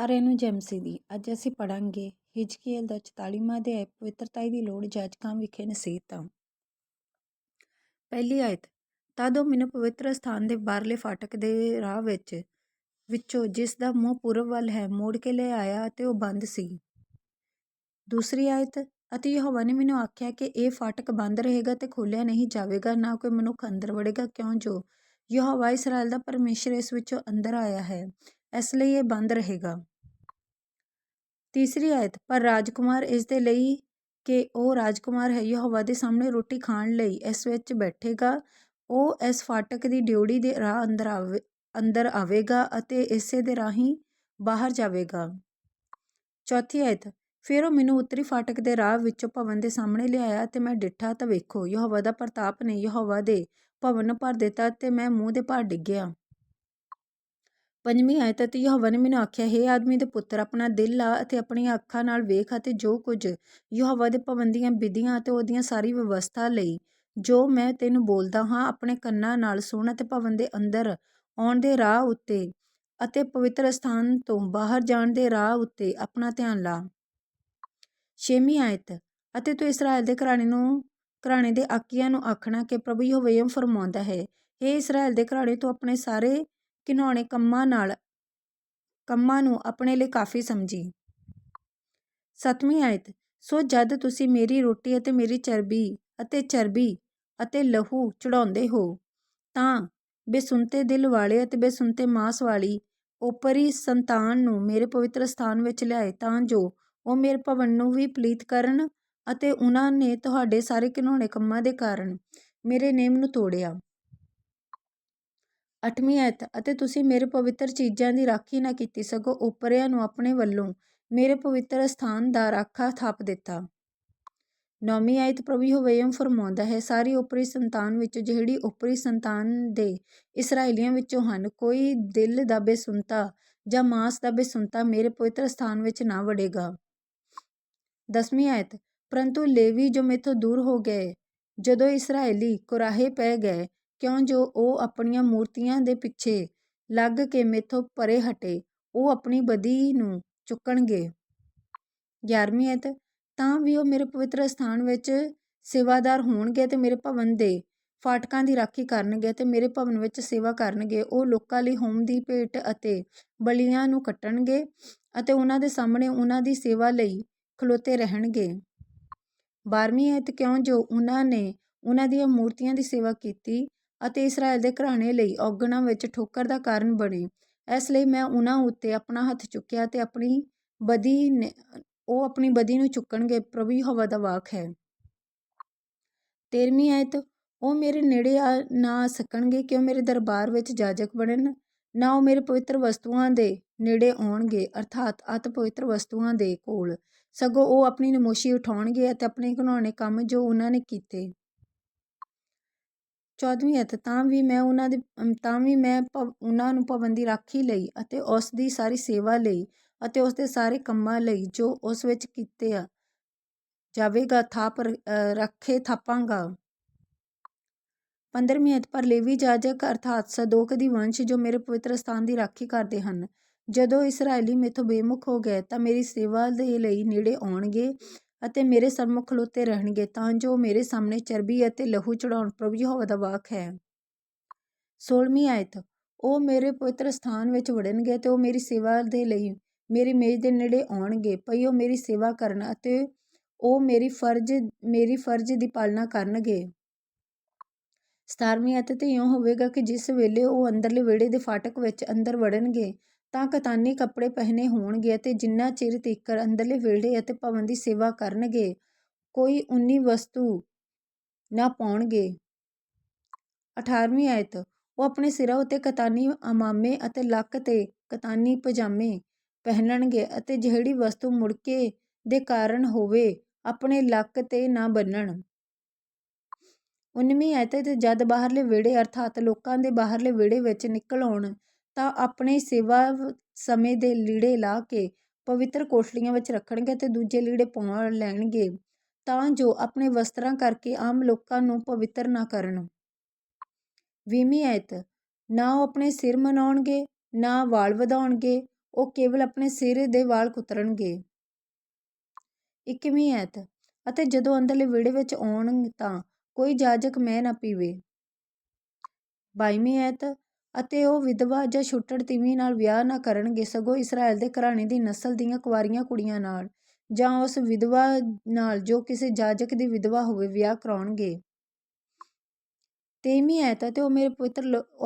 ਸਾਰਿਆਂ ਨੂੰ ਜੈ ਦੀ ਅੱਜ ਅਸੀਂ ਪੜਾਂਗੇ ਹਿਜਕੀਏਲ ਦਾ 44ਵਾਂ ਅਧਿਆਇ ਪਵਿੱਤਰਤਾਈ ਦੀ ਲੋੜ ਜਾਜਕਾਂ ਵਿਖੇ ਨਸੀਹਤਾਂ। ਪਹਿਲੀ ਆਇਤ, ਤਦ ਉਹ ਮੈਨੂੰ ਪਵਿੱਤਰ ਸਥਾਨ ਦੇ ਬਾਹਰਲੇ ਫਾਟਕ ਦੇ ਰਾਹ ਵਿੱਚ, ਵਿੱਚੋਂ ਜਿਸ ਦਾ ਮੂੰਹ ਪੂਰਬ ਵੱਲ ਹੈ, ਮੋੜ ਕੇ ਲੈ ਆਇਆ ਅਤੇ ਉਹ ਬੰਦ ਸੀ। ਦੂਸਰੀ ਆਇਤ, ਅਤੇ ਯਹੋਵਾ ਨੇ ਮੈਨੂੰ ਆਖਿਆ ਕਿ ਇਹ ਫਾਟਕ ਬੰਦ ਰਹੇਗਾ ਤੇ ਖੋਲ੍ਹਿਆ ਨਹੀਂ ਜਾਵੇਗਾ, ਨਾ ਕੋਈ ਮਨੁੱਖ ਅੰਦਰ ਵੜੇਗਾ, ਕਿਉਂ ਜੋ ਯਹੋਵਾ ਇਸਰਾਇਲ ਦਾ ਪਰਮੇਸ਼ਰ ਇਸ ਵਿੱਚੋਂ ਅੰਦਰ ਆਇਆ ਹੈ, ਇਸ ਲਈ ਇਹ ਬੰਦ ਰਹੇਗਾ। ਤੀਸਰੀ ਆਇਤ, ਪਰ ਰਾਜਕੁਮਾਰ ਇਸ ਦੇ ਲਈ ਕਿ ਉਹ ਰਾਜਕੁਮਾਰ ਹੈ, ਯਹੋਵਾ ਦੇ ਸਾਹਮਣੇ ਰੋਟੀ ਖਾਣ ਲਈ ਇਸ ਵਿੱਚ ਬੈਠੇਗਾ, ਉਹ ਇਸ ਫਾਟਕ ਦੀ ਡਿਉੜੀ ਦੇ ਰਾਹ ਅੰਦਰ ਆਵੇ, ਅੰਦਰ ਆਵੇਗਾ ਅਤੇ ਇਸੇ ਦੇ ਰਾਹੀਂ ਬਾਹਰ ਜਾਵੇਗਾ। ਚੌਥੀ ਆਇਤ, ਫਿਰ ਉਹ ਮੈਨੂੰ ਉੱਤਰੀ ਫਾਟਕ ਦੇ ਰਾਹ ਵਿੱਚੋਂ ਭਵਨ ਦੇ ਸਾਹਮਣੇ ਲਿਆਇਆ ਤੇ ਮੈਂ ਡਿੱਠਾ ਤਾਂ ਵੇਖੋ, ਯਹੋਵਾ ਦਾ ਪ੍ਰਤਾਪ ਨੇ ਯਹੋਵਾ ਦੇ ਭਵਨ ਨੂੰ ਭਰ ਦਿੱਤਾ ਤੇ ਮੈਂ ਮੂੰਹ ਦੇ ਭਾਰ ਡਿੱਗਿਆ। ਪੰਜਵੀਂ ਆਇਤ ਅਤੇ ਯਹੋਵਾ ਨੇ ਮੈਨੂੰ ਆਖਿਆ, ਹੈ ਆਦਮੀ ਦੇ ਪੁੱਤਰ, ਆਪਣਾ ਦਿਲ ਲਾ ਅਤੇ ਆਪਣੀਆਂ ਅੱਖਾਂ ਨਾਲ ਵੇਖ ਅਤੇ ਜੋ ਕੁਝ ਯਹੋਵਾ ਦੇ ਭਵਨ ਦੀਆਂ ਵਿਧੀਆਂ ਅਤੇ ਉਹਦੀਆਂ ਸਾਰੀ ਵਿਵਸਥਾ ਲਈ, ਜੋ ਮੈਂ ਤੈਨੂੰ ਬੋਲਦਾ ਹਾਂ, ਆਪਣੇ ਕੰਨਾਂ ਨਾਲ ਸੁਣ ਅਤੇ ਭਵਨ ਦੇ ਅੰਦਰ ਆਉਣ ਦੇ ਰਾਹ ਉੱਤੇ ਅਤੇ ਪਵਿੱਤਰ ਸਥਾਨ ਤੋਂ ਬਾਹਰ ਜਾਣ ਦੇ ਰਾਹ ਉੱਤੇ ਆਪਣਾ ਧਿਆਨ ਲਾ। ਛੇਵੀਂ ਆਇਤ, ਅਤੇ ਤੂੰ ਇਸਰਾਇਲ ਦੇ ਘਰਾਣੇ ਨੂੰ, ਘਰਾਣੇ ਦੇ ਆਕੀਆਂ ਨੂੰ ਆਖਣਾ ਕਿ ਪ੍ਰਭੂ ਯਹੋਵਾ ਫਰਮਾਉਂਦਾ ਹੈ ਇਹ ਇਸਰਾਇਲ ਦੇ ਘਰਾਣੇ, ਤੂੰ ਆਪਣੇ ਸਾਰੇ ਘਿਨਾਉਣੇ ਕੰਮਾਂ ਨਾਲ, ਕੰਮਾਂ ਨੂੰ ਆਪਣੇ ਲਈ ਕਾਫੀ ਸਮਝੀ। ਸੱਤਵੀਂ ਆਇਤ, ਸੋ ਜਦ ਤੁਸੀਂ ਮੇਰੀ ਰੋਟੀ ਅਤੇ ਮੇਰੀ ਚਰਬੀ ਅਤੇ ਚਰਬੀ ਅਤੇ ਲਹੂ ਚੜਾਉਂਦੇ ਹੋ, ਤਾਂ ਬੇਸੁੰਤੇ ਦਿਲ ਵਾਲੇ ਅਤੇ ਬੇਸੁੰਤੇ ਮਾਸ ਵਾਲੀ ਉਪਰੀ ਸੰਤਾਨ ਨੂੰ ਮੇਰੇ ਪਵਿੱਤਰ ਸਥਾਨ ਵਿੱਚ ਲਿਆਏ, ਤਾਂ ਜੋ ਉਹ ਮੇਰੇ ਭਵਨ ਨੂੰ ਵੀ ਪਲੀਤ ਕਰਨ ਅਤੇ ਉਹਨਾਂ ਨੇ ਤੁਹਾਡੇ ਸਾਰੇ ਘਿਨੌਣੇ ਕੰਮਾਂ ਦੇ ਕਾਰਨ ਮੇਰੇ ਨੇਮ ਨੂੰ ਤੋੜਿਆ। ਅੱਠਵੀਂ ਆਇਤ ਅਤੇ ਤੁਸੀਂ ਮੇਰੇ ਪਵਿੱਤਰ ਚੀਜ਼ਾਂ ਦੀ ਰਾਖੀ ਨਾ ਕੀਤੀ, ਸਗੋਂ ਉਪਰਿਆਂ ਨੂੰ ਆਪਣੇ ਵੱਲੋਂ ਮੇਰੇ ਪਵਿੱਤਰ ਸਥਾਨ ਦਾ ਰਾਖਾ ਥਾਪ ਦਿੱਤਾ। ਨੌਵੀਂ ਆਇਤ ਪ੍ਰਭੂ ਯਹੋਵਾ ਫਰਮਾਉਂਦਾ ਹੈ, ਸਾਰੀ ਉਪਰੀ ਸੰਤਾਨ ਵਿੱਚੋਂ ਜਿਹੜੀ ਉਪਰੀ ਸੰਤਾਨ ਦੇ ਇਸਰਾਏਲੀਆਂ ਵਿੱਚੋਂ ਹਨ, ਕੋਈ ਦਿਲ ਦਾ ਬੇਸੁੰਤਾ ਜਾਂ ਮਾਸ ਦਾ ਬੇਸੁੰਤਾ ਮੇਰੇ ਪਵਿੱਤਰ ਸਥਾਨ ਵਿੱਚ ਨਾ ਵੜੇਗਾ। ਦਸਵੀਂ ਆਇਤ, ਪਰੰਤੂ ਲੇਵੀ ਜੋ ਮੇਥੋਂ ਦੂਰ ਹੋ ਗਏ, ਜਦੋਂ ਇਸਰਾਏਲੀ ਕੁਰਾਹੇ ਪੈ ਗਏ ਕਿਉਂ ਜੋ ਉਹ ਆਪਣੀਆਂ ਮੂਰਤੀਆਂ ਦੇ ਪਿੱਛੇ ਲੱਗ ਕੇ ਮੇਥੋਂ ਪਰੇ ਹਟੇ, ਉਹ ਆਪਣੀ ਬਦੀ ਨੂੰ ਚੁੱਕਣਗੇ। ਗਿਆਰਵੀਂ ਐਤ, ਤਾਂ ਵੀ ਉਹ ਮੇਰੇ ਪਵਿੱਤਰ ਸਥਾਨ ਵਿੱਚ ਸੇਵਾਦਾਰ ਹੋਣਗੇ ਤੇ ਮੇਰੇ ਭਵਨ ਦੇ ਫਾਟਕਾਂ ਦੀ ਰਾਖੀ ਕਰਨਗੇ ਤੇ ਮੇਰੇ ਭਵਨ ਵਿੱਚ ਸੇਵਾ ਕਰਨਗੇ। ਉਹ ਲੋਕਾਂ ਲਈ ਹੋਮ ਦੀ ਭੇਟ ਅਤੇ ਬਲੀਆਂ ਨੂੰ ਕੱਟਣਗੇ ਅਤੇ ਉਹਨਾਂ ਦੇ ਸਾਹਮਣੇ ਉਹਨਾਂ ਦੀ ਸੇਵਾ ਲਈ ਖਲੋਤੇ ਰਹਿਣਗੇ। 12ਵੀਂ ਐਤ ਕਿਉਂ ਜੋ ਉਹਨਾਂ ਨੇ ਉਹਨਾਂ ਦੀਆਂ ਮੂਰਤੀਆਂ ਦੀ ਸੇਵਾ ਕੀਤੀ ਅਤੇ ਇਸਰਾਇਲ ਦੇ ਘਰਾਣੇ ਲਈ ਔਗਣਾਂ ਵਿੱਚ ਠੋਕਰ ਦਾ ਕਾਰਨ ਬਣੇ। ਇਸ ਲਈ ਮੈਂ ਉਹਨਾਂ ਉੱਤੇ ਆਪਣਾ ਹੱਥ ਚੁੱਕਿਆ ਤੇ ਆਪਣੀ ਬਦੀ ਉਹ ਆਪਣੀ ਬਦੀ ਨੂੰ ਚੁੱਕਣਗੇ। ਪ੍ਰਭੂ ਹਵਾ ਦਾ ਵਾਕ ਹੈ। 13ਵੀਂ ਆਇਤ, ਉਹ ਮੇਰੇ ਨੇੜੇ ਆ ਨਾ ਸਕਣਗੇ ਕਿ ਉਹ ਮੇਰੇ ਦਰਬਾਰ ਵਿੱਚ ਜਾਜਕ ਬਣਨ? ਨਾ ਉਹ ਮੇਰੇ ਪਵਿੱਤਰ ਵਸਤੂਆਂ ਦੇ ਨੇੜੇ ਆਉਣਗੇ, ਅਰਥਾਤ ਅਤ ਪਵਿੱਤਰ ਵਸਤੂਆਂ ਦੇ ਕੋਲ। ਸਗੋਂ ਉਹ ਆਪਣੀ ਨਮੋਸ਼ੀ ਉਠਾਉਣਗੇ ਅਤੇ ਆਪਣੇ ਘਿਨਾਉਣੇ ਕੰਮ ਜੋ ਉਹਨਾਂ ਨੇ ਕੀਤੇ। ਚੌਦਵੀਂ ਅਤ ਤਾਂ ਵੀ ਮੈਂ ਉਹਨਾਂ ਦੇ ਤਾਂ ਵੀ ਮੈਂ ਉਹਨਾਂ ਨੂੰ ਭਵਨ ਦੀ ਰਾਖੀ ਲਈ ਅਤੇ ਉਸ ਦੀ ਸਾਰੀ ਸੇਵਾ ਲਈ ਅਤੇ ਉਸ ਦੇ ਸਾਰੇ ਕੰਮਾਂ ਲਈ ਜੋ ਉਸ ਵਿੱਚ ਕੀਤੇ ਆ, ਜਾਵੇਗਾ, ਥਾਪ ਰੱਖੇ, ਥਾਪਾਂਗਾ। ਪੰਦਰਵੀਂ ਅਤ ਪਰ ਲੇਵੀ ਜਾਜਕ ਅਰਥਾਤ ਸਦੋਕ ਦੀ ਵੰਸ਼ ਜੋ ਮੇਰੇ ਪਵਿੱਤਰ ਸਥਾਨ ਦੀ ਰਾਖੀ ਕਰਦੇ ਹਨ। ਜਦੋਂ ਇਸਰਾਇਲੀ ਮੇਥੋਂ ਬੇਮੁਖ ਹੋ ਗਏ ਤਾਂ ਮੇਰੀ ਸੇਵਾ ਦੇ ਲਈ ਨੇੜੇ ਆਉਣਗੇ ਅਤੇ ਮੇਰੇ ਸਨਮੁਖ ਖਲੋਤੇ ਰਹਿਣਗੇ ਤਾਂ ਜੋ ਮੇਰੇ ਸਾਹਮਣੇ ਚਰਬੀ ਅਤੇ ਲਹੂ ਚੜਾਉਣ ਪ੍ਰਭੂ ਯਹੋਵਾ ਦਾ ਵਾਕ ਹੈ। 16ਵੀਂ ਆਇਤ। ਉਹ ਮੇਰੇ ਪਵਿੱਤਰ ਸਥਾਨ ਵਿੱਚ ਵੜਨਗੇ ਤੇ ਉਹ ਮੇਰੀ ਸੇਵਾ ਦੇ ਲਈ ਮੇਰੀ ਮੇਜ਼ ਦੇ ਨੇੜੇ ਆਉਣਗੇ ਭਈ ਉਹ ਮੇਰੀ ਸੇਵਾ ਕਰਨ ਅਤੇ ਉਹ ਮੇਰੀ ਫਰਜ਼ ਮੇਰੀ ਫਰਜ਼ ਦੀ ਪਾਲਣਾ ਕਰਨਗੇ। 17ਵੀਂ ਆਇਤ ਤੇ ਇਉਂ ਹੋਵੇਗਾ ਕਿ ਜਿਸ ਵੇਲੇ ਉਹ ਅੰਦਰਲੇ ਵਿਹੜੇ ਦੇ ਫਾਟਕ ਵਿੱਚ ਅੰਦਰ ਵੜਨਗੇ ਤਾਂ ਕਤਾਨੀ ਕੱਪੜੇ ਪਹਿਨੇ ਹੋਣਗੇ ਅਤੇ ਜਿੰਨਾ ਚਿਰ ਤੀਕਰ ਅੰਦਰਲੇ ਵਿਹੜੇ ਅਤੇ ਭਵਨ ਦੀ ਸੇਵਾ ਕਰਨਗੇ, ਕੋਈ ਉਨੀ ਵਸਤੂ ਨਾ ਪਾਉਣਗੇ। 18ਵੀਂ ਆਇਤ। ਉਹ ਆਪਣੇ ਸਿਰਾਂ ਉੱਤੇ ਕਤਾਨੀ ਅਮਾਮੇ ਅਤੇ ਲੱਕ ਤੇ ਕਤਾਨੀ ਪਜਾਮੇ ਪਹਿਨਣਗੇ ਅਤੇ ਜਿਹੜੀ ਵਸਤੂ ਮੁੜਕੇ ਦੇ ਕਾਰਨ ਹੋਵੇ, ਆਪਣੇ ਲੱਕ ਤੇ ਨਾ ਬੰਨਣ 19ਵੀਂ ਆਇਤ ਤੇ ਜਦ ਬਾਹਰਲੇ ਵਿਹੜੇ ਅਰਥਾਤ ਲੋਕਾਂ ਦੇ ਬਾਹਰਲੇ ਵਿਹੜੇ ਵਿੱਚ ਨਿਕਲ ਆਉਣ ਤਾਂ ਆਪਣੇ ਸੇਵਾ ਸਮੇਂ ਦੇ ਲੀੜੇ ਲਾ ਕੇ ਪਵਿੱਤਰ ਕੋਠੜੀਆਂ ਵਿੱਚ ਰੱਖਣਗੇ ਅਤੇ ਦੂਜੇ ਲੀੜੇ ਪਾ ਲੈਣਗੇ, ਤਾਂ ਜੋ ਆਪਣੇ ਵਸਤਰਾਂ ਕਰਕੇ ਆਮ ਲੋਕਾਂ ਨੂੰ ਪਵਿੱਤਰ ਨਾ ਕਰਨ। ਵੀਹਵੀਂ ਆਇਤ, ਨਾ ਉਹ ਆਪਣੇ ਸਿਰ ਮਨਾਉਣਗੇ, ਨਾ ਵਾਲ ਵਧਾਉਣਗੇ, ਉਹ ਕੇਵਲ ਆਪਣੇ ਸਿਰ ਦੇ ਵਾਲ ਕੁਤਰਨਗੇ। ਇੱਕੀਵੀਂ ਐਤ ਅਤੇ ਜਦੋਂ ਅੰਦਰਲੇ ਵਿਹੜੇ ਵਿੱਚ ਆਉਣ ਤਾਂ ਕੋਈ ਜਾਜਕ ਮਹਿ ਨਾ ਪੀਵੇ। ਬਾਈਵੀਂ ਐਤ ਅਤੇ ਉਹ ਵਿਧਵਾ ਜਾਂ ਛੁੱਟੜ ਤੀਵੀਂ ਨਾਲ ਵਿਆਹ ਨਾ ਕਰਨਗੇ, ਸਗੋਂ ਇਸਰਾਏਲ ਦੇ ਘਰਾਣੇ ਦੀ ਨਸਲ ਦੀਆਂ ਕੁਆਰੀਆਂ ਕੁੜੀਆਂ ਨਾਲ ਜਾਂ ਉਸ ਵਿਧਵਾ ਨਾਲ ਜੋ ਕਿਸੇ ਜਾਜਕ ਦੀ ਵਿਧਵਾ ਹੋਵੇ ਵਿਆਹ ਕਰਾਉਣਗੇ। ਤੇਈਵੀਂ ਐਤ ਅਤੇ ਉਹ ਮੇਰੇ ਪਵਿੱਤਰ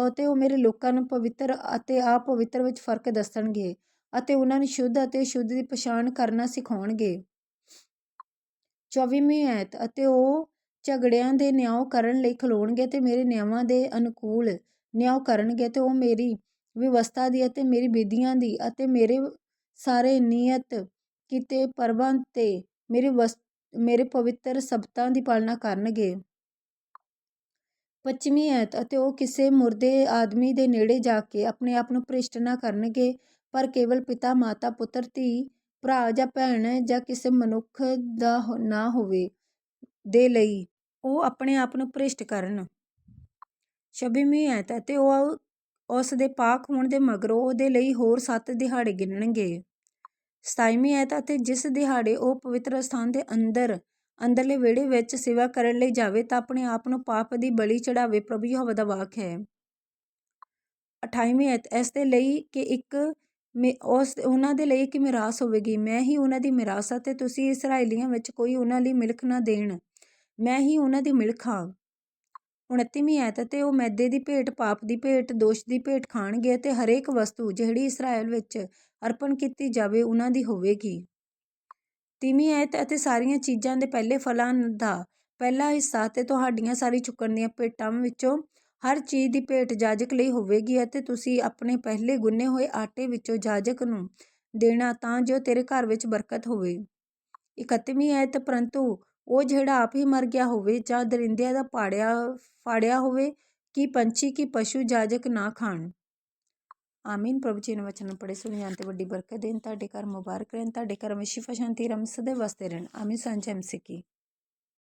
ਅਤੇ ਉਹ ਮੇਰੇ ਲੋਕਾਂ ਨੂੰ ਪਵਿੱਤਰ ਅਤੇ ਅਪਵਿੱਤਰ ਵਿੱਚ ਫ਼ਰਕ ਦੱਸਣਗੇ ਅਤੇ ਉਹਨਾਂ ਨੂੰ ਸ਼ੁੱਧ ਅਤੇ ਅਸ਼ੁੱਧ ਦੀ ਪਛਾਣ ਕਰਨਾ ਸਿਖਾਉਣਗੇ। ਚੌਵੀਵੀਂ ਐਤ ਅਤੇ ਉਹ ਝਗੜਿਆਂ ਦੇ ਨਿਆਂ ਕਰਨ ਲਈ ਖਲੋਣਗੇ ਤੇ ਮੇਰੇ ਨਿਆਵਾਂ ਦੇ ਅਨੁਕੂਲ ਨਿਆਂ ਕਰਨਗੇ ਤੇ ਉਹ ਮੇਰੀ ਵਿਵਸਥਾ ਦੀ ਅਤੇ ਮੇਰੀ ਵਿਧੀਆਂ ਦੀ ਅਤੇ ਮੇਰੇ ਸਾਰੇ ਨਿਯਤ ਕੀਤੇ ਪਰਬਾਂ ਤੇ ਮੇਰੇ ਵਸ, ਮੇਰੇ ਪਵਿੱਤਰ ਸਬਤਾਂ ਦੀ ਪਾਲਣਾ ਕਰਨਗੇ। ਪੱਚੀਵੀਂ ਐਤ ਅਤੇ ਉਹ ਕਿਸੇ ਮੁਰਦੇ ਆਦਮੀ ਦੇ ਨੇੜੇ ਜਾ ਕੇ ਆਪਣੇ ਆਪ ਨੂੰ ਭ੍ਰਿਸ਼ਟ ਨਾ ਕਰਨਗੇ, ਪਰ ਕੇਵਲ ਪਿਤਾ, ਮਾਤਾ, ਪੁੱਤਰ, ਧੀ, ਭਰਾ ਜਾਂ ਭੈਣ ਜਾਂ ਕਿਸੇ ਮਨੁੱਖ ਦਾ ਨਾ ਹੋਵੇ ਦੇ ਲਈ ਉਹ ਆਪਣੇ ਆਪ ਨੂੰ ਭ੍ਰਿਸ਼ਟ ਕਰਨ। ਛੱਬੀਵੀਂ ਐਤ ਅਤੇ ਉਹ ਉਸ ਦੇ ਪਾਕ ਹੋਣ ਦੇ ਮਗਰੋਂ ਉਹਦੇ ਲਈ ਹੋਰ ਸੱਤ ਦਿਹਾੜੇ ਗਿਣਨਗੇ। ਸਤਾਈਵੀਂ ਐਤ ਅਤੇ ਜਿਸ ਦਿਹਾੜੇ ਉਹ ਪਵਿੱਤਰ ਅਸਥਾਨ ਦੇ ਅੰਦਰ, ਅੰਦਰਲੇ ਵਿਹੜੇ ਵਿੱਚ ਸੇਵਾ ਕਰਨ ਲਈ ਜਾਵੇ ਤਾਂ ਆਪਣੇ ਆਪ ਨੂੰ ਪਾਪ ਦੀ ਬਲੀ ਚੜਾਵੇ ਪ੍ਰਭੂ ਯਹੋਵਾ ਦਾ ਵਾਕ ਹੈ। ਅਠਾਈਵੀਂ ਐਤ ਇਸ ਦੇ ਲਈ ਕਿ ਇੱਕ ਮੇ- ਉਸ, ਉਹਨਾਂ ਦੇ ਲਈ ਇੱਕ ਮਿਰਾਸ ਹੋਵੇਗੀ। ਮੈਂ ਹੀ ਉਹਨਾਂ ਦੀ ਮਿਰਾਸ ਹਾਂ ਤੇ ਤੁਸੀਂ ਇਸਰਾਏਲੀਆਂ ਵਿੱਚ ਕੋਈ ਉਹਨਾਂ ਲਈ ਮਿਲਖ ਨਾ ਦੇਣ। ਮੈਂ ਹੀ ਉਹਨਾਂ ਦੀ ਮਿਲਖ ਹਾਂ। ਉਣੱਤੀਵੀਂ ਐਤ ਅਤੇ ਉਹ ਮੈਦੇ ਦੀ ਭੇਟ, ਪਾਪ ਦੀ ਭੇਟ, ਦੋਸ਼ ਦੀ ਭੇਟ ਖਾਣਗੇ ਅਤੇ ਹਰੇਕ ਵਸਤੂ ਜਿਹੜੀ ਇਸਰਾਇਲ ਵਿੱਚ ਅਰਪਣ ਕੀਤੀ ਜਾਵੇ, ਉਹਨਾਂ ਦੀ ਹੋਵੇਗੀ। ਤੀਵੀਂ ਐਤ ਅਤੇ ਸਾਰੀਆਂ ਚੀਜ਼ਾਂ ਦੇ ਪਹਿਲੇ ਫਲਾਂ ਦਾ ਪਹਿਲਾ ਹਿੱਸਾ ਤੇ ਤੁਹਾਡੀਆਂ ਸਾਰੀ ਚੁੱਕਣ ਦੀਆਂ ਭੇਟਾਂ ਵਿੱਚੋਂ ਹਰ ਚੀਜ਼ ਦੀ ਭੇਟ ਜਾਜਕ ਲਈ ਹੋਵੇਗੀ ਅਤੇ ਤੁਸੀਂ ਆਪਣੇ ਪਹਿਲੇ ਗੁੰਨੇ ਹੋਏ ਆਟੇ ਵਿੱਚੋਂ ਜਾਜਕ ਨੂੰ ਦੇਣਾ ਤਾਂ ਜੋ ਤੇਰੇ ਘਰ ਵਿੱਚ ਬਰਕਤ ਹੋਵੇ। ਇਕੱਤਵੀਂ ਐਤ, ਪਰੰਤੂ ਉਹ ਜਿਹੜਾ ਆਪ ਹੀ ਮਰ ਗਿਆ ਹੋਵੇ ਜਾਂ ਦਰਿੰਦਿਆਂ ਦਾ ਪਾੜਿਆ, ਫਾੜਿਆ ਹੋਵੇ, ਕਿ ਪੰਛੀ, ਕਿ ਪਸ਼ੂ ਜਾਜਕ ਨਾ ਖਾਣ। ਆਮੀਨ। ਪ੍ਰਭੂ ਜੀ ਨੇ ਵਚਨ ਪੜੇ ਸੁਣ ਜਾਣ ਤੇ ਵੱਡੀ ਬਰਕਤ ਦੇਣ। ਤੁਹਾਡੇ ਘਰ ਮੁਬਾਰਕ ਰਹਿਣ। ਤੁਹਾਡੇ ਘਰ ਵਿੱਚ ਸ਼ਿਫਾ ਸ਼ਾਂਤੀ ਰਮ ਸਦੇ ਵਸਦੇ ਰਹਿਣ। ਆਮੀਨ। ਸੰਜੈ ਐਮਸੀਕੀ